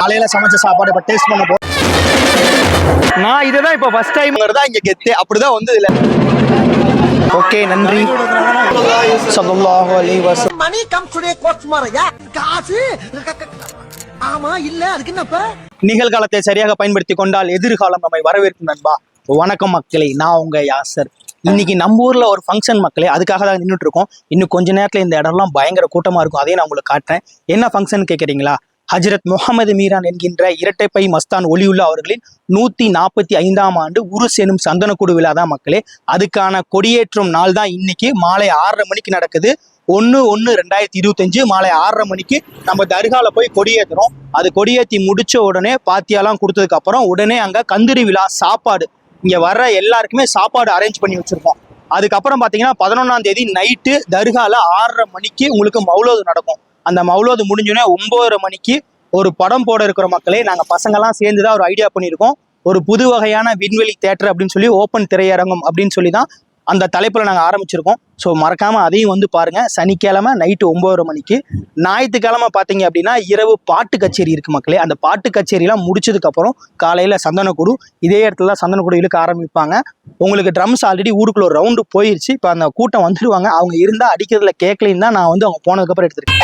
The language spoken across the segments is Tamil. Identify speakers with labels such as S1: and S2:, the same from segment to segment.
S1: காலையில சமைச்ச சாப்பாடு இப்போ டேஸ்ட் பண்ண போறோம்
S2: நான் இதை தான் இப்போ ஃபர்ஸ்ட் டைம்
S1: தான் இங்க கெத்து. அப்படிதான் வந்து இதுல
S2: ஓகே நன்றி.
S1: சல்லல்லாஹு அலைஹி வஸல்லம்.
S3: மணி கம் டுடே கோட்ஸ் மாரையா காசு? ஆமா இல்ல அதுக்கு என்னப்ப
S1: நிகழ்காலத்தை சரியாக பயன்படுத்தி கொண்டால் எதிர்காலம் நம்மை வரவேற்கும் நண்பா. வணக்கம் மக்களே நான் உங்க யாசர். இன்னைக்கு நம்ம ஊர்ல ஒரு ஃபங்க்ஷன் மக்களே அதுக்காக தான் நின்றுட்டு இருக்கோம் இன்னும் கொஞ்ச நேரத்துல இந்த இடம்லாம் பயங்கர கூட்டமா இருக்கும். அதையும் நான் உங்களுக்கு காட்டுறேன். என்ன ஃபங்க்ஷன் கேட்குறீங்களா ஹஜரத் முகமது மீரான் என்கின்ற இரட்டைப்பை மஸ்தான் ஒலியுள்ள அவர்களின் நூத்தி நாற்பத்தி ஐந்தாம் ஆண்டு உருஸ் எனும் சந்தனக்கூடு விழா தான் மக்களே. அதுக்கான கொடியேற்றும் நாள் தான் இன்னைக்கு மாலை ஆறரை மணிக்கு நடக்குது. ஒன்று ஒன்று ரெண்டாயிரத்தி இருபத்தஞ்சு மாலை ஆறரை மணிக்கு நம்ம தர்காவில் போய் கொடியேற்றுறோம் அது கொடியேற்றி முடிச்ச உடனே பாத்தியாலாம் கொடுத்ததுக்கு அப்புறம் உடனே அங்கே கந்திரி விழா சாப்பாடு இங்கே வர்ற எல்லாருக்குமே சாப்பாடு அரேஞ்ச் பண்ணி வச்சுருக்கோம். அதுக்கப்புறம் பார்த்தீங்கன்னா பதினொன்றாம் தேதி நைட்டு தர்கால ஆறரை மணிக்கு உங்களுக்கு மௌலோது நடக்கும். அந்த மௌலோது முடிஞ்சோடனே ஒம்பதரை மணிக்கு ஒரு படம் போட இருக்கிற மக்களே நாங்கள் பசங்கெல்லாம் சேர்ந்து தான் ஒரு ஐடியா பண்ணியிருக்கோம். ஒரு புது வகையான விண்வெளி தேட்டர் அப்படின்னு சொல்லி ஓப்பன் திரையரங்கம் அப்படின்னு சொல்லி தான் அந்த தலைப்பில் நாங்கள் ஆரம்பிச்சிருக்கோம். ஸோ மறக்காமல் அதையும் வந்து பாருங்கள் சனிக்கிழமை நைட்டு ஒன்பதரை மணிக்கு. ஞாயிற்றுக்கிழமை பார்த்தீங்க அப்படின்னா இரவு பாட்டு கச்சேரி இருக்குது மக்களே. அந்த பாட்டு கச்சேரிலாம் முடிச்சதுக்கப்புறம் காலையில் சந்தனக்குடு இதே இடத்துல தான் சந்தனக்குடு இழுக்க ஆரம்பிப்பாங்க. உங்களுக்கு ட்ரம்ஸ் ஆல்ரெடி ஊருக்குள்ள ஒரு ரவுண்டு போயிடுச்சு இப்போ அந்த கூட்டம் வந்துடுவாங்க அவங்க இருந்தால் அடிக்கிறதுல கேட்கலைன்னு தான் நான் வந்து அவங்க போனதுக்கப்புறம் எடுத்திருக்கேன்.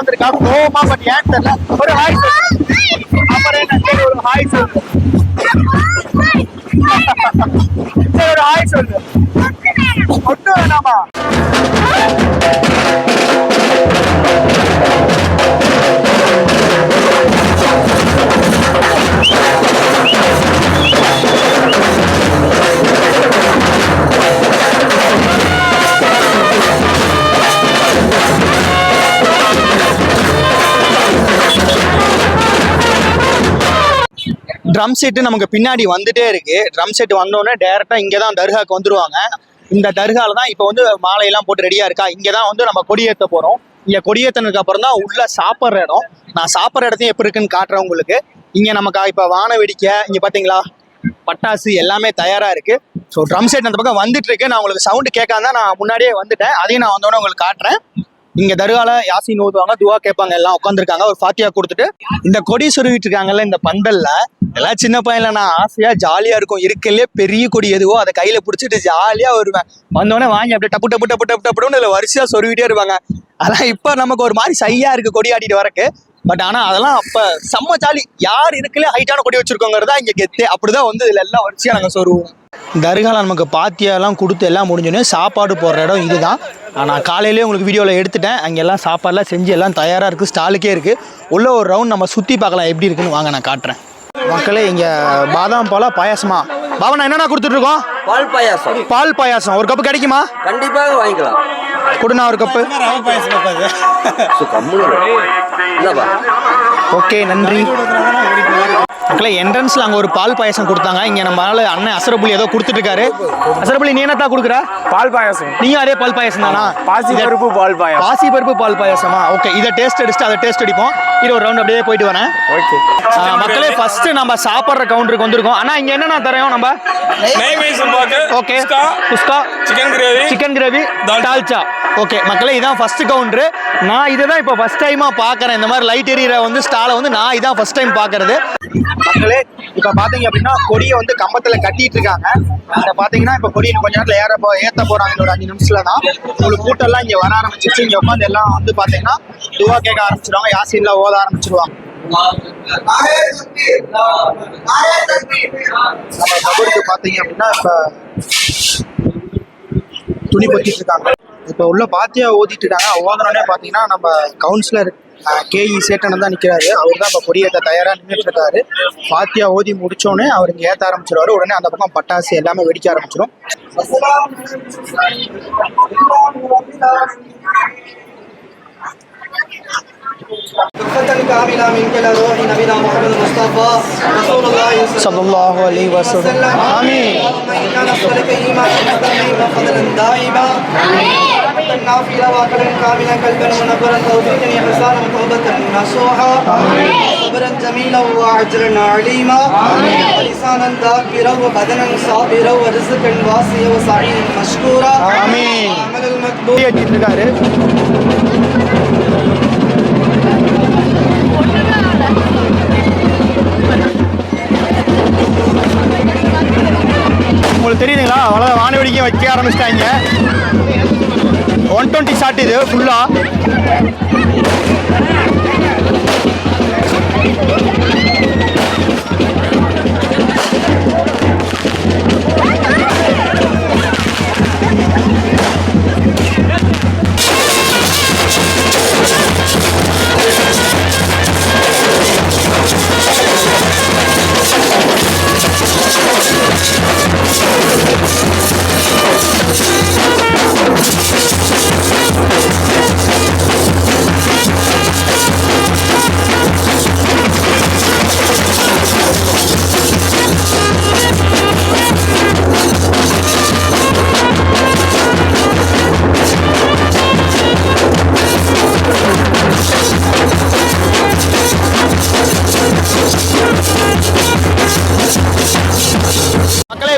S1: உட்காந்துருக்கா கோவமா பட் ஏன் தெரியல? ஒரு ஹாய் அப்புறம் என்ன சரி ஒரு ஹாய் சொல்லு. சரி ஒரு ஹாய் சொல்லு. ஒட்டு வேணாமா? ட்ரம் செட்டு நமக்கு பின்னாடி வந்துட்டே இருக்கு. ட்ரம் செட் வந்தோடனே டேரெக்டாக இங்கே தான் தர்காவுக்கு வந்துருவாங்க. இந்த தர்காவில் தான் இப்போ வந்து மாலையெல்லாம் போட்டு ரெடியாக இருக்கா? இங்கே தான் வந்து நம்ம கொடியேற்ற போகிறோம் இங்கே கொடியேத்தனதுக்கு அப்புறம் தான் உள்ளே சாப்பிட்ற இடம். நான் சாப்பிட்ற இடத்தையும் எப்படி இருக்குன்னு காட்டுறேன் உங்களுக்கு. இங்கே நமக்கு இப்போ வான வெடிக்கை இங்கே பார்த்தீங்களா பட்டாசு எல்லாமே தயாராக இருக்குது ஸோ ட்ரம் செட் அந்த பக்கம் வந்துட்டு இருக்கு. நான் உங்களுக்கு சவுண்டு கேட்காம தான் நான் முன்னாடியே வந்துட்டேன். அதையும் நான் வந்தோடனே உங்களுக்கு காட்டுறேன். இங்க தர்கால யாசின் ஓதுவாங்க துவா கேட்பாங்க எல்லாம் உட்காந்துருக்காங்க ஒரு ஃபாத்தியா கொடுத்துட்டு இந்த கொடி சொருகிட்டு இருக்காங்கல்ல இந்த பந்தல்ல எல்லாம் சின்ன பையன்ல நான் ஆசையா ஜாலியா இருக்கும். இருக்கலே பெரிய கொடி எதுவோ அதை கையில பிடிச்சிட்டு ஜாலியா வருவேன். வந்தோடனே வாங்கி அப்படியே டப்பு டப்பு டப்பு டப்பு டப்புன்னு இதுல வரிசையா சொருகிட்டே இருப்பாங்க. அதெல்லாம் இப்ப நமக்கு ஒரு மாதிரி சையா இருக்கு கொடி ஆடிட்டு வரக்கு. பட் ஆனா அதெல்லாம் அப்ப செம்ம ஜாலி. யார் இருக்கலே ஹைட்டான கொடி வச்சிருக்கோங்கிறதா இங்க கெத்து. அப்படிதான் வந்து இதுல எல்லாம் வரிசையா நாங்க சொருவோம். தர்கால நமக்கு பாத்தியாலாம் கொடுத்து எல்லாம் முடிஞ்சோடனே சாப்பாடு போடுற இடம் இதுதான். நான் காலையிலேயே உங்களுக்கு வீடியோவில் எடுத்துட்டேன். அங்கே எல்லாம் சாப்பாடுலாம் செஞ்சு எல்லாம் தயாராக இருக்குது ஸ்டாலுக்கே இருக்குது உள்ள ஒரு ரவுண்ட் நம்ம சுற்றி பார்க்கலாம் எப்படி இருக்குன்னு வாங்க நான் காட்டுறேன். மக்களே இங்கே பாதாம் பாலா பாயாசமா? பாவனா என்னென்ன கொடுத்துட்ருக்கோம்
S4: பால் பாயாசம்.
S1: பால் பாயாசம். ஒரு கப்பு கிடைக்குமா?
S4: கண்டிப்பாக வாங்கிக்கலாம்.
S1: கொடுண்ணா ஒரு கப்பு. ஓகே நன்றி. மக்களே என்ட்ரன்ஸ்ல அங்க ஒரு பால் பாயாசம் கொடுத்தாங்க. இங்க நம்ம ஆளு அண்ணன் அசரபுலி ஏதோ கொடுத்துட்டு இருக்காரு அசரபுலி நீ என்னத்தா கொடுக்குற?
S5: பால் பாயாசம்.
S1: நீயும் அதே பால் பாயாசம் தானா?
S5: பாசி பருப்பு பால் பாயாசம்.
S1: பாசி பருப்பு பால் பாயாசமா? ஓகே இதை டேஸ்ட் அடிச்சுட்டு அதை டேஸ்ட் அடிப்போம். இது ஒரு ரவுண்ட் அப்படியே போயிட்டு வரேன்.
S5: ஓகே.
S1: மக்களே ஃபர்ஸ்ட் நம்ம சாப்பிட்ற கவுண்டருக்கு வந்திருக்கோம். ஆனா இங்க என்னென்ன தரோம் நம்ம? Okay
S5: kuska. Chicken
S1: gravy. Chicken
S5: gravy.
S1: Dalcha. Okay மக்களே இதான் ஃபஸ்ட்டு கவுண்டரு நான் இதை தான் இப்போ ஃபஸ்ட் டைமாக பார்க்குறேன். இந்த மாதிரி லைட் எரியற வந்து ஸ்டாலை வந்து நான் இதான் ஃபர்ஸ்ட் டைம் பார்க்கறது. மக்களே இப்போ பார்த்தீங்க அப்படின்னா கொடியை வந்து கம்பத்தில் கட்டிட்டு இருக்காங்க. இந்த பார்த்தீங்கன்னா இப்போ கொடியை கொஞ்ச நேரத்தில் ஏற போ ஏற்ற போகிறாங்க ஒரு அஞ்சு நிமிஷத்தில் தான். உங்களுக்கு கூட்டம்லாம் இங்கே வர ஆரம்பிச்சிச்சு இங்கே உட்காந்து எல்லாம் வந்து பார்த்தீங்கன்னா துவா கேட்க ஆரம்பிச்சிருவாங்க. யாசின்லாம் ஓத ஆரம்பிச்சிருவாங்க. நம்ம கபருக்கு பார்த்தீங்க அப்படின்னா இப்போ துணி பத்திட்டு இருக்காங்க. இப்போ உள்ள பாத்தியா ஓதிட்டு இருக்காங்க ஓதனோடனே பார்த்தீங்கன்னா நம்ம கவுன்சிலர் கேஇ சேட்டன் தான் நிற்கிறாரு அவர் தான் இப்போ கொடியேற்ற தயாராக நின்றுட்டு இருக்காரு பாத்தியா ஓதி முடிச்சோடனே அவர் இங்கே ஏற்ற ஆரம்பிச்சிருவாரு உடனே அந்த பக்கம் பட்டாசு எல்லாமே வெடிக்க ஆரம்பிச்சிடும்
S5: فتن كاملة منك لروح نبينا محمد المصطفى رسول الله صلى الله
S1: சல்லாஹு அலி வசலம்
S5: وسلم
S1: ஆமீன்
S5: اللهم إنا نسألك إيمانا مستقيما فضلا دائما رحمة نافلة وأكلا كاملا قلبا منبرا توفيقا إحسانا وتوبة نصوحا صبرا جميلا وأجرا عليما ولسانا ذاكرا وبدنا صابرا ورزقا واسعا وسعيدا مشكورا
S1: آمين.
S5: عمل المكتوب
S1: ஏற்றிட்டு இருக்காரு உங்களுக்கு தெரியுதுங்களா அவ்வளோ வானவெடிக்கையும் வைக்க ஆரம்பிச்சிட்டாங்க ஒன் டுவெண்ட்டி ஷாட் இது ஃபுல்லாக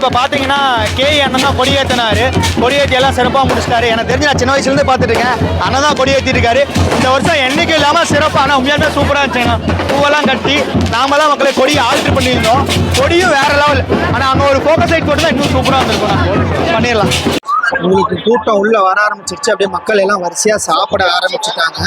S1: இப்போ பார்த்தீங்கன்னா கே அண்ணன் தான் கொடியேற்றினார் கொடியேற்றி எல்லாம் சிறப்பாக முடிச்சிட்டாரு. எனக்கு தெரிஞ்சு நான் சின்ன வயசுலேருந்து பார்த்துட்டு இருக்கேன் அண்ணன் தான் கொடியேற்றிருக்காரு இருக்காரு இந்த வருஷம் என்றைக்கும் இல்லாமல் சிறப்பாக ஆனால் உண்மையாலுமே சூப்பராக இருந்துச்சுங்க பூவெல்லாம் கட்டி நாம தான் மக்களை கொடியை ஆல்ட்ரு பண்ணியிருந்தோம். கொடியும் வேறு லெவல் ஆனால் அங்கே ஒரு ஃபோக்கஸ் லைட் போட்டு தான் இன்னும் சூப்பராக இருந்திருக்கும் பண்ணிடலாம். உங்களுக்கு கூட்டம் உள்ள வர ஆரம்பிச்சிருச்சு. அப்படியே மக்கள் எல்லாம் வரிசையா சாப்பிட ஆரம்பிச்சுட்டாங்க.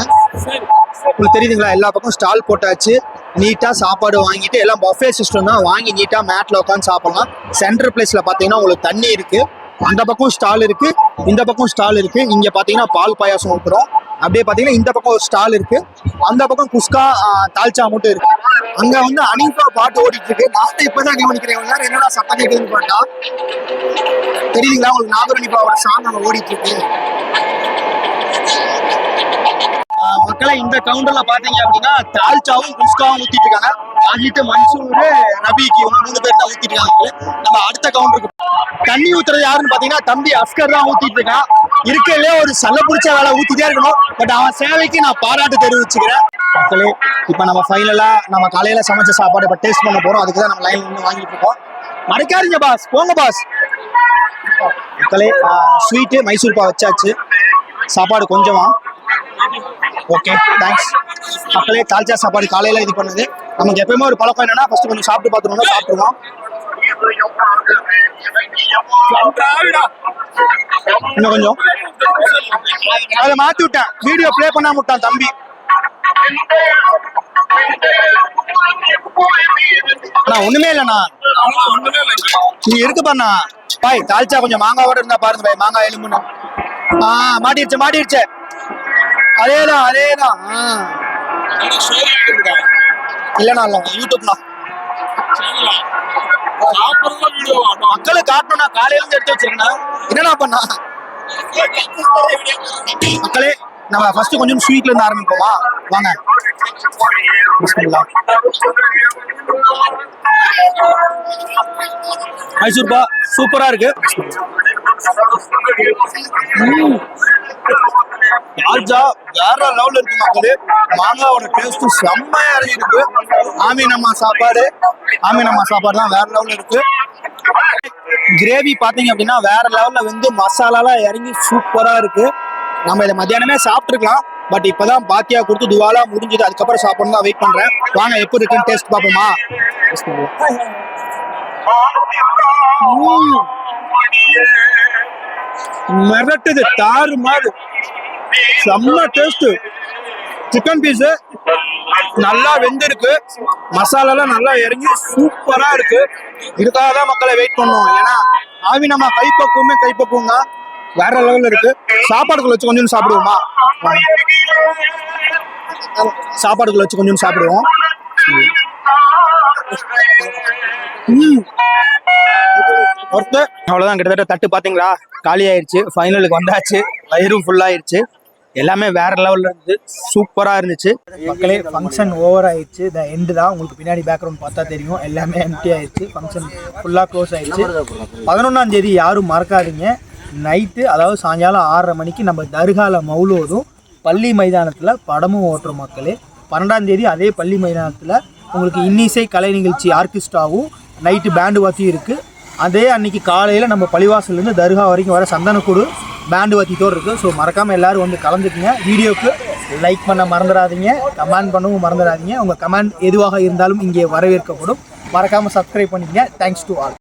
S1: உங்களுக்கு தெரியுதுங்களா? எல்லா பக்கம் ஸ்டால் போட்டாச்சு. நீட்டா சாப்பாடு வாங்கிட்டு எல்லாம் பஃபே சிஸ்டம் தான். வாங்கி நீட்டா மேட்ல உட்காந்து சாப்பிடலாம். சென்டர் பிளேஸ்ல பாத்தீங்கன்னா உங்களுக்கு தண்ணி இருக்கு. அந்த பக்கம் ஸ்டால் இருக்கு. இந்த பக்கம் ஸ்டால் இருக்கு. இங்க பாத்தீங்கன்னா பால் பாயாசம் ஊத்துறோம். அப்படியே பாத்தீங்கன்னா இந்த பக்கம் ஒரு ஸ்டால் இருக்கு. அந்த பக்கம் குஸ்கா தால்ச்சா மட்டும் இருக்கு. அங்க வந்து அனீஃபா பாட்டு ஓடிட்டு இருக்கு நான் இப்பதான் கவனிக்கிறேன் இவ்வளவு என்னடா சத்தம் கேட்குதுன்னு பார்த்தா தெரியுங்களா உங்களுக்கு நாகரணிப்பாவோட சாங் அங்கே ஓடிட்டு இருக்கு மக்களை இந்த கவுண்டர்ல பாத்தீங்க அப்படின்னா தால்ச்சாவும் குஸ்காவும் ஊத்திட்டு இருக்காங்க ஆகிட்டு மன்சூர் ரபிக்கு இவங்க மூணு பேர் தான் ஊத்திட்டு இருக்காங்க நம்ம அடுத்த கவுண்டருக்கு தண்ணி ஊத்துறது யாருன்னு பாத்தீங்கன்னா தம்பி அஸ்கர் தான் ஊத்திட்டு இருக்கான் இருக்கையிலே ஒரு சல்ல பிடிச்ச வேலை ஊத்திட்டே இருக்கணும். பட் அவன் சேவைக்கு நான் பாராட்டு தெரிவிச்சுக்கிறேன். மக்களே இப்ப நம்ம ஃபைனலா நம்ம காலையில சமைச்ச சாப்பாடு இப்ப டேஸ்ட் பண்ண போறோம். அதுக்கு தான் நம்ம லைன் நின்று வாங்கிட்டு இருக்கோம். மறைக்காதீங்க பாஸ் போங்க பாஸ் மக்களே ஸ்வீட்டு மைசூர் பா வச்சாச்சு. சாப்பாடு கொஞ்சமா. ஓகே தேங்க்ஸ் மக்களே தால்ச்சா சாப்பாடு காலையில இது பண்ணுது. நமக்கு எப்பயுமே ஒரு பழக்கம் என்னன்னா ஃபர்ஸ்ட் கொஞ்சம் சாப்பிட்டு பார்த்துருவோம் சாப்பிட்டுருவோம் இன்னும் கொஞ்சம். அதை மாத்தி விட்டேன். வீடியோ ப்ளே பண்ணாம விட்டான் தம்பி. அண்ணா ஒண்ணுமே இல்லண்ணா. நீ இருக்கு பாருண்ணா. பாய் தால்ச்சா கொஞ்சம் மாங்காவோட இருந்தா பாருங்க பாய் மாங்காய் எலும்புன்னு. ஆ மாட்டிடுச்சு மாட்டிடுச்சு. அதேதான் அதேதான். இல்லண்ணா இல்ல யூடியூப்ண்ணா மக்களுக்கு காட்டணும்னா காலையில இருந்து எடுத்து வச்சிருக்கேன். என்னண்ணா பண்ணா? மக்களே நம்ம ஃபர்ஸ்ட் கொஞ்சம் ஸ்வீட்ல இருந்து ஆரம்பிப்போமா? வாங்க. பிஸ்மில்லா. மைசூர் பா சூப்பரா இருக்கு. ம். ராஜா வேற லெவல்ல இருக்கு மக்களே. மாங்காவோட டேஸ்ட் செம்மையா இறங்கி இருக்கு ஆமீனம்மா சாப்பாடு. ஆமீனம்மா சாப்பாடு தான் வேற லெவல்ல இருக்கு. கிரேவி பாத்தீங்க அப்படின்னா வேற லெவல்ல வந்து மசாலாலாம் இறங்கி சூப்பரா இருக்கு. நம்ம இதை மத்தியானமே சாப்பிட்டுருக்கலாம். பட் இப்பதான் பாத்தியா கொடுத்து துவாலா முடிஞ்சது. அதுக்கப்புறம் சாப்பிடணும் தான் வெயிட் பண்றேன். வாங்க எப்படி இருக்குன்னு டேஸ்ட் பார்ப்போமா? மிரட்டுது தாறு மாறு செம்ம டேஸ்ட் சிக்கன் பீஸ் நல்லா வெந்திருக்கு. மசாலாலாம் நல்லா இறங்கி சூப்பரா இருக்கு. இதுக்காக தான் மக்களை வெயிட் பண்ணுவோம். ஏன்னா ஆவி நம்ம கைப்பக்குவமே கைப்பக்குவம் தான் வேற லெவல்ல இருக்கு. சாப்பாடுக்குள்ள வச்சு கொஞ்சம் சாப்பிடுவோமா? சாப்பாடுக்குள்ள வச்சு கொஞ்சம் சாப்பிடுவோம். ம். ஒருத்த அவ்வளவுதான். கிட்டத்தட்ட தட்டு பார்த்தீங்களா? காலி ஆயிருச்சு. ஃபைனலுக்கு வந்தாச்சு. வயிறும் ஃபுல்லாயிருச்சு எல்லாமே வேற லெவல்ல இருந்து சூப்பரா இருந்துச்சு. மக்களே ஃபங்க்ஷன் ஓவர் ஆயிடுச்சு. த எண்டு தான். உங்களுக்கு பின்னாடி பேக்ரவுண்ட் பார்த்தா தெரியும். எல்லாமே எம்டி ஆயிடுச்சு. ஃபங்க்ஷன் ஃபுல்லாக க்ளோஸ் ஆயிடுச்சு. பதினொன்றாம் தேதி யாரும் மறக்காதீங்க. நைட்டு அதாவது சாயங்காலம் ஆறரை மணிக்கு நம்ம தர்கால மௌலோதும் பள்ளி மைதானத்தில் படமும் ஓட்டுறோம் மக்களே. பன்னெண்டாம் தேதி அதே பள்ளி மைதானத்தில் உங்களுக்கு இன்னிசை கலை நிகழ்ச்சி ஆர்கெஸ்ட்ராவும் நைட்டு பேண்டு வாத்தியும் இருக்குது அதே அன்னைக்கு காலையில் நம்ம பள்ளிவாசல்லேருந்து தர்கா வரைக்கும் வர சந்தனக்கூடு பேண்டு வாத்தியத்தோடு இருக்குது ஸோ மறக்காமல் எல்லாரும் வந்து கலந்துக்குங்க. வீடியோவுக்கு லைக் பண்ண மறந்துடாதீங்க. கமெண்ட் பண்ணவும் மறந்துடாதீங்க. உங்கள் கமெண்ட் எதுவாக இருந்தாலும் இங்கே வரவேற்கப்படும். மறக்காமல் சப்ஸ்கிரைப் பண்ணிக்கங்க. Thanks to all